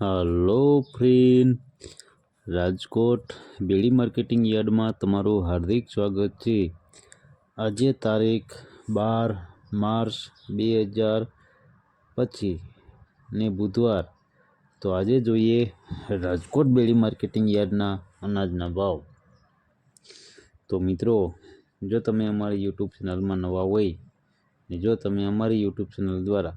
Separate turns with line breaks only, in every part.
Hello friend. Rajkot Bedi marketing યાર્ડમાં તમારું હાર્દિક સ્વાગત છે. આજે તારીખ બાર માર્ચ બે હજાર પચીસ ને બુધવાર. તો આજે જોઈએ રાજકોટ બેડી માર્કેટિંગ યાર્ડના અનાજના ભાવ. તો મિત્રો, જો તમે અમારી યુટ્યુબ ચેનલમાં નવા હોય ને જો તમે અમારી યુટ્યુબ ચેનલ દ્વારા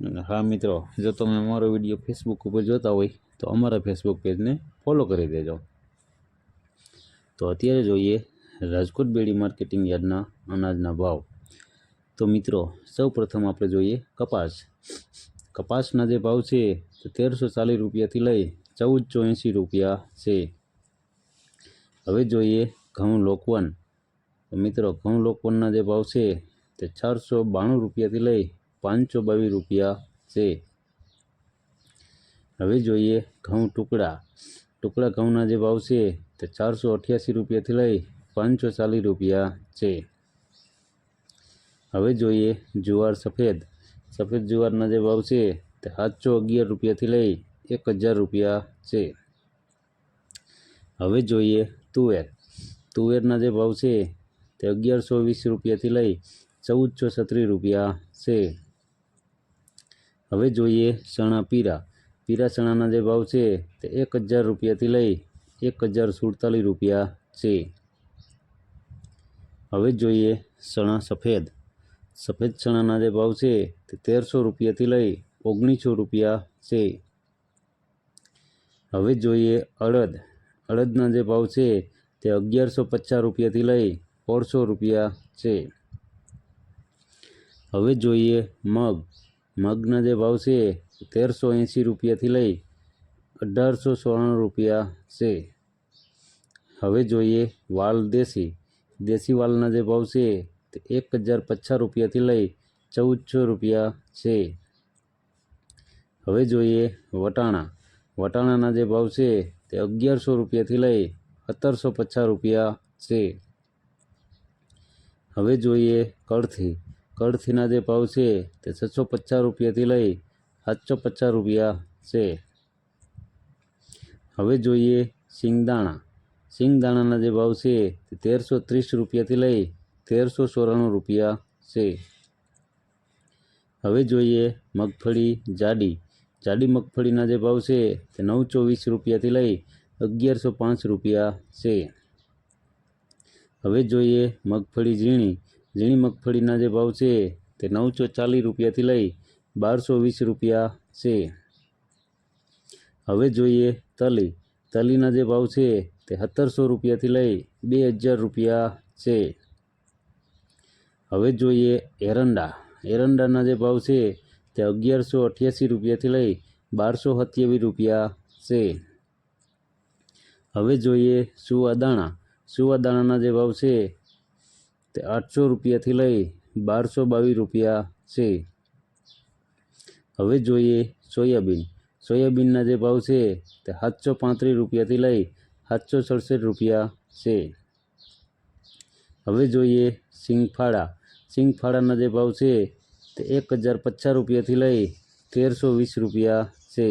હા મિત્રો, જો તમે અમારો વીડિયો ફેસબુક ઉપર જોતા હોય, તો અમારા ફેસબુક પેજને ફોલો કરી દેજો. તો અત્યારે જોઈએ રાજકોટ બેડી માર્કેટિંગ યાર્ડના અનાજના ભાવ. તો મિત્રો સૌ પ્રથમ આપણે જોઈએ કપાસ. કપાસના જે ભાવ છે, તે તેરસો ચાલીસ રૂપિયાથી લઈ ચૌદ એંસી રૂપિયા છે. હવે જોઈએ ઘઉં લોકવન. મિત્રો, ઘઉં લોકવનના જે ભાવ છે, તે ચારસો બાણું રૂપિયાથી લઈ પાંચસો બાવીસ રૂપિયા છે. હવે જોઈએ ઘઉં ટુકડા. ટુકડા ઘઉંના જે ભાવ છે તે ચારસો અઠ્યાસી રૂપિયાથી લઈ પાંચસો ચાલીસ રૂપિયા છે. હવે જોઈએ જુવાર સફેદ. સફેદ જુવારના જે ભાવ છે તે સાતસો અગિયાર રૂપિયાથી લઈ એક હજાર રૂપિયા છે. હવે જોઈએ તુવેર. તુવેરના જે ભાવ છે તે અગિયારસો વીસ રૂપિયાથી લઈ ચૌદસો છત્રીસ રૂપિયા છે. હવે જોઈએ ચણા પીરા. પીરા ચણાના જે ભાવ છે તે એક હજાર રૂપિયાથી લઈ એક હજાર સુડતાલીસ રૂપિયા છે. હવે જોઈએ ચણા સફેદ. સફેદ ચણાના જે ભાવ છે તે તેરસો રૂપિયાથી લઈ ઓગણીસો રૂપિયા છે. હવે જોઈએ અડદ. અડદના જે ભાવ છે તે અગિયારસો પચાસ રૂપિયાથી લઈ સોળસો રૂપિયા છે. હવે જોઈએ મગ. મગના જે ભાવ છે તેરસો એંસી રૂપિયાથી લઈ અઢારસો સોળાણું રૂપિયા છે. હવે જોઈએ વાલ દેશી. દેશી વાલના જે ભાવ છે તે એક હજાર પચાસ રૂપિયાથી લઈ ચૌદસો રૂપિયા છે. હવે જોઈએ વટાણા. વટાણાના જે ભાવ છે તે અગિયારસો રૂપિયાથી લઈ સત્તરસો પચાસ રૂપિયા છે. હવે જોઈએ કળથી. કળથીના જે ભાવ છે, તે છસો પચાસ રૂપિયાથી લઈ સાતસો પચાસ રૂપિયા છે. હવે જોઈએ સિંગદાણા. સિંગદાણાના જે ભાવ છે, તે તેરસો ત્રીસ રૂપિયાથી લઈ તેરસો ચોરાણું રૂપિયા છે. હવે જોઈએ મગફળી જાડી. જાડી મગફળીના જે ભાવ છે, તે નવ ચોવીસ રૂપિયાથી લઈ અગિયારસો પાંચ રૂપિયા છે. હવે જોઈએ મગફળી ઝીણી. ઝીણી મગફળીના જે ભાવ છે તે નવસો ચાલીસ રૂપિયાથી લઈ બારસો વીસ રૂપિયા છે. હવે જોઈએ તલી. તલીના જે ભાવ છે તે સત્તરસો રૂપિયાથી લઈ બે હજાર રૂપિયા છે. હવે જોઈએ એરંડા. એરંડાના જે ભાવ છે તે અગિયારસો અઠ્યાસી રૂપિયાથી લઈ બારસો સત્યાવીસ રૂપિયા છે. હવે જોઈએ સુવાદાણા. સુવાદાણાના જે ભાવ છે તે આઠસો રૂપિયાથી લઈ બારસો બાવીસ રૂપિયા છે. હવે જોઈએ સોયાબીન. સોયાબીનના જે ભાવ છે તે સાતસો પાંત્રીસ રૂપિયાથી લઈ સાતસો સડસઠ રૂપિયા છે. હવે જોઈએ સિંગફાળા. સિંગફાળાના જે ભાવ છે તે એક હજાર પચાસ રૂપિયાથી લઈ તેરસો વીસ રૂપિયા છે.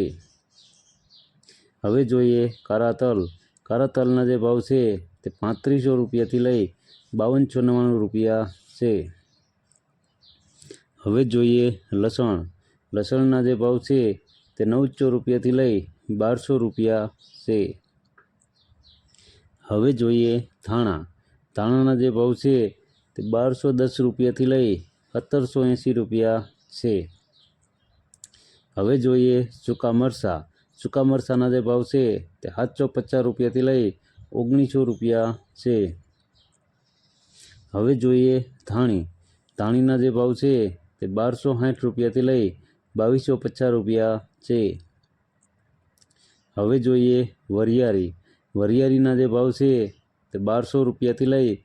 હવે જોઈએ કારાતલ. કાળા તલના જે ભાવ છે તે પાંત્રીસો રૂપિયાથી લઈ બાવનસો નવ્વાણું રૂપિયા છે. હવે જોઈએ લસણ. લસણના જે ભાવ છે તે નવસો રૂપિયાથી લઈ બારસો રૂપિયા છે. હવે જોઈએ ધાણા. ધાણાના જે ભાવ છે તે બારસો દસ રૂપિયાથી લઈ સત્તરસો એંસી રૂપિયા છે. હવે જોઈએ સૂકા મરચાં સૂકા મરચાંના જે ભાવ છે તે સાતસો પચાસ રૂપિયાથી લઈ ઓગણીસો રૂપિયા છે. હવે જોઈએ ધાણી. ધાણીના જે ભાવ છે તે બારસો સાઠ રૂપિયાથી લઈ બાવીસો પચાસ રૂપિયા છે. હવે જોઈએ વરિયાળી. વરિયાળીના જે ભાવ છે તે બારસો રૂપિયાથી લઈ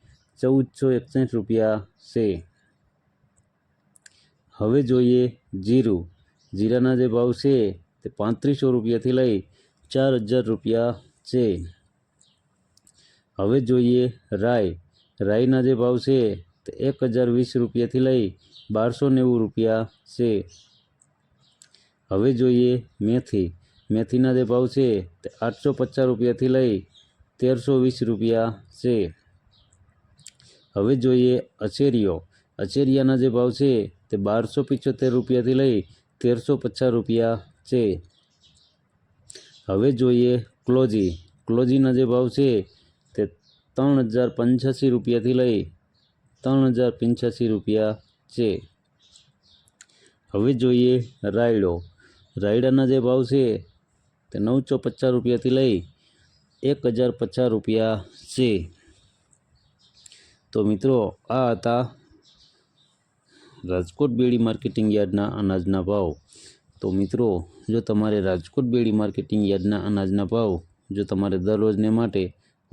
ચૌદસો એકસઠ રૂપિયા છે. હવે જોઈએ જીરું. જીરાના જે ભાવ છે તે પાંત્રીસો રૂપિયાથી લઈ ચાર હજાર રૂપિયા છે. હવે જોઈએ રાઈ. રાઈના જે ભાવ છે તે એક હજાર વીસ રૂપિયાથી લઈ બારસો નેવું રૂપિયા છે. હવે જોઈએ મેથી. મેથીના જે ભાવ છે તે આઠસો પચાસ રૂપિયાથી લઈ તેરસો વીસ રૂપિયા છે. હવે જોઈએ અચેરીઓ. અચેરિયાના જે ભાવ છે તે બારસો પિચોતેર રૂપિયાથી લઈ તેરસો પચાસ રૂપિયા છે. હવે જોઈએ ક્લોજી. ક્લોજીના જે ભાવ છે ત્રણ હજાર પંચ્યાસી રૂપિયાથી લઈ ત્રણ હજાર પંચ્યાસી રૂપિયા છે. હવે જોઈએ રાયડો. રાયડાના જે ભાવ છે તે નવસો પચાસ રૂપિયાથી લઈ એક હજાર પચાસ રૂપિયા છે. તો મિત્રો, આ હતા રાજકોટ બેડી માર્કેટિંગ યાર્ડના અનાજના ભાવ. તો મિત્રો, જો તમારે રાજકોટ બેડી માર્કેટિંગ યાર્ડના અનાજના ભાવ જો તમારે દરરોજને માટે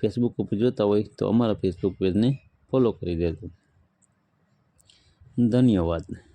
ફેસબુક ઉપર જોતા હોય તો અમારા ફેસબુક પેજને ફોલો કરી દેજો. ધન્યવાદ.